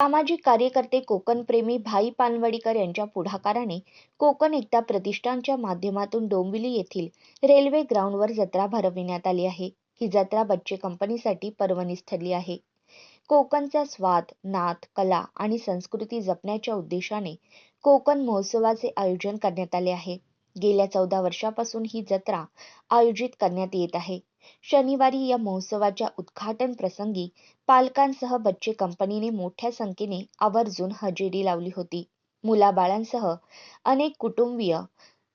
सामाजिक कार्यकर्ते कोकणप्रेमी भाई पानवडीकर यांच्या पुढाकाराने कोकण एकता प्रतिष्ठानच्या माध्यमातून डोंबिवली येथील रेल्वे ग्राउंडवर जत्रा भरविण्यात आली आहे. ही जत्रा बच्चे कंपनीसाठी पर्वणीच ठरली आहे. कोकणचा स्वाद नाथ कला आणि संस्कृती जपण्याच्या उद्देशाने कोकण महोत्सवाचे आयोजन करण्यात आले आहे. गेल्या चौदा वर्षापासून ही जत्रा आयोजित करण्यात येत आहे. शनिवारी या महोत्सवाच्या उद्घाटन प्रसंगी पालकांसह बच्चे कंपनीने मोठ्या संख्येने आवर्जून हजेरी लावली होती. मुलाबाळांसह अनेक कुटुंबीय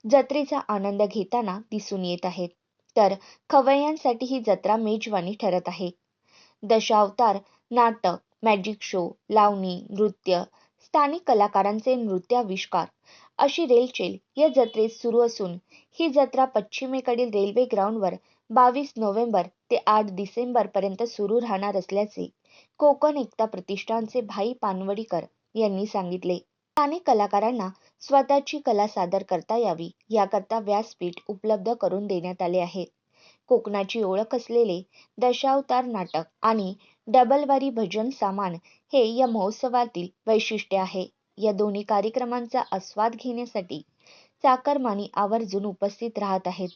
जत्रेचा आनंद घेताना दिसून येत आहेत. तर खवय्यांसाठी ही जत्रा मेजवानी ठरत आहे. दशावतार नाटक मॅजिक शो लावणी नृत्य स्थानिक कलाकारांचे नृत्याविष्कार अशी रेलचेल या जत्रेत सुरू असून ही जत्रा पश्चिमेकडील रेल्वे ग्राउंडवर बावीस नोव्हेंबर ते आठ डिसेंबर पर्यंत सुरू राहणार असल्याचे कोकण एकता प्रतिष्ठानचे भाई पानवडीकर यांनी सांगितले. स्थानिक कलाकारांना स्वतःची कला सादर करता यावी याकरता व्यासपीठ उपलब्ध करून देण्यात आले आहे. कोकणाची ओळख असलेले दशावतार नाटक आणि डबलवारी भजन सामान हे या महोत्सवातील वैशिष्ट्य आहे. या दोन्ही कार्यक्रमांचा आस्वाद घेण्यासाठी चाकरमानी आवर्जून उपस्थित राहत आहेत.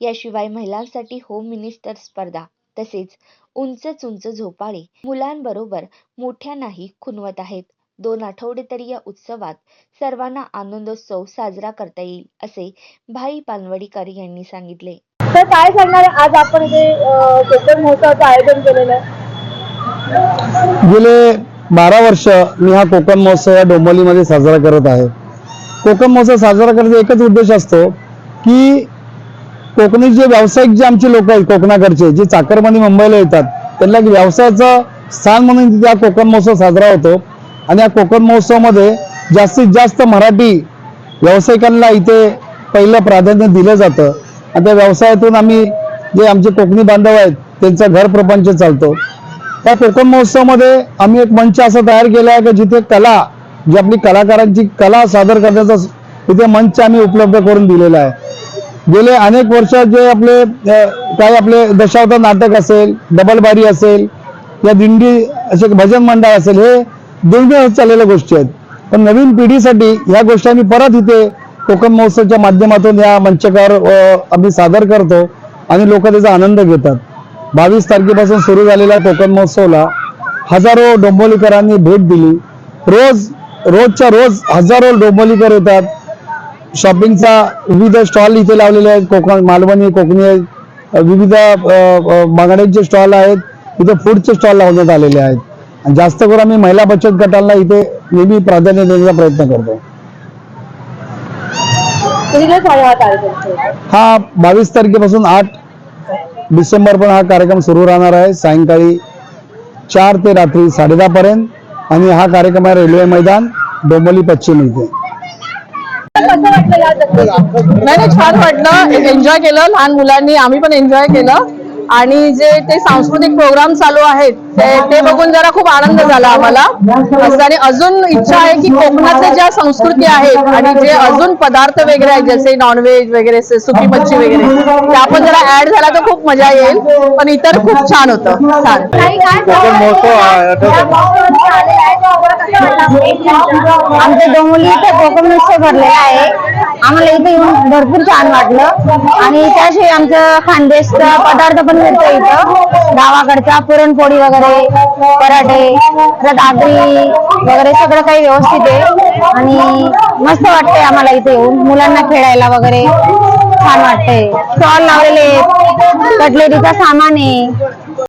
याशिवाय महिलांसाठी होम मिनिस्टर स्पर्धा तसेच उंच उंच झोपाळे मुलांबरोबर मोठ्यांनाही खुणवत आहेत. दोन आठवडे तरी या उत्सवात सर्वांना आनंदोत्सव साजरा करता येईल असे भाई पानवडीकर यांनी सांगितले. तर काय सांगणार आज आपण इथे अं, कोकण महोत्सवाचं आयोजन केलेलं आहे. गेले बारा वर्ष मी हा कोकण महोत्सव या डोंबिवलीमध्ये साजरा करत आहे. कोकण महोत्सव साजरा करायचा एकच उद्देश असतो की कोकणी जे व्यावसायिक जे आमचे लोक आहेत कोकणाकडचे जे चाकरमानी मुंबईला येतात त्यांना एक व्यवसायाचं स्थान म्हणून तिथे हा कोकण महोत्सव साजरा होतो. आणि या कोकण महोत्सवामध्ये जास्तीत जास्त मराठी व्यावसायिकांना इथे पहिलं प्राधान्य दिलं जातं. आणि त्या व्यवसायातून आम्ही जे आमचे कोकणी बांधव आहेत त्यांचा घर प्रपंच चालतो. त्या कोकण महोत्सवामध्ये आम्ही एक मंच असा तयार केला आहे की जिथे कला जी आपली कलाकारांची कला सादर करण्याचा तिथे मंच आम्ही उपलब्ध करून दिलेला आहे. गेले अनेक वर्ष जे आपले काही आपले दशावतार नाटक असेल डबलबारी असेल या दिंडी असे भजन मंडळ असेल हे दुर्मिळ होत चाललेल्या गोष्टी आहेत. पण नवीन पिढीसाठी ह्या गोष्टी आम्ही परत इथे कोकण महोत्सवच्या माध्यमातून या मंचकावर आम्ही सादर करतो आणि लोक त्याचा आनंद घेतात. बावीस तारखेपासून सुरू झालेल्या कोकण महोत्सवला हजारो डोंबोलीकरांनी भेट दिली. रोज रोजच्या रोज हजारो डोंबोलीकर येतात शॉपिंगचा विविध स्टॉल इथे लावलेले आहेत. कोकण मालवणी कोकणी आहेत विविध बांगड्यांचे स्टॉल आहेत. इथे फूडचे स्टॉल लावण्यात आलेले आहेत. आणि जास्त करून आम्ही महिला बचत गटांना इथे नेहमी प्राधान्य देण्याचा प्रयत्न करतो. हा हा बावीस तारखेपासून आठ डिसेंबर पण हा कार्यक्रम सुरू राहणार आहे. सायंकाळी चार ते रात्री साडेदहा पर्यंत आणि हा कार्यक्रम आहे रेल्वे मैदान डोंबिवली पश्चिम इथे कसं वाटलं नाही नाही छान वाटलं. एन्जॉय केलं लहान मुलांनी आम्ही पण एन्जॉय केलं. आणि जे ते सांस्कृतिक प्रोग्राम चालू आहेत ते ते बघून जरा खूप आनंद झाला आम्हाला. आणि अजून इच्छा आहे की कोकणातल्या ज्या संस्कृती आहेत आणि जे अजून पदार्थ वगैरे आहेत जसे नॉनव्हेज वगैरे से- सुकी मच्छी वगैरे त्या पण जरा ऍड झाला तर खूप मजा येईल. पण इतर खूप छान होतं. छान? आमच्या डोंबिवली इथे कोकण उत्सव भरलेला आहे. आम्हाला इथे येऊन भरपूर छान वाटलं. आणि त्याशिवाय आमचं खानदेशचा पदार्थ पण मिळतो इथं. गावाकडचा पुरणपोळी वगैरे पराठे परत वगैरे सगळं काही व्यवस्थित आहे. आणि मस्त वाटतंय आम्हाला इथे येऊन. मुलांना खेळायला वगैरे छान वाटतंय. स्टॉल लावलेले आहेत. कटलेरीचा सामान आहे.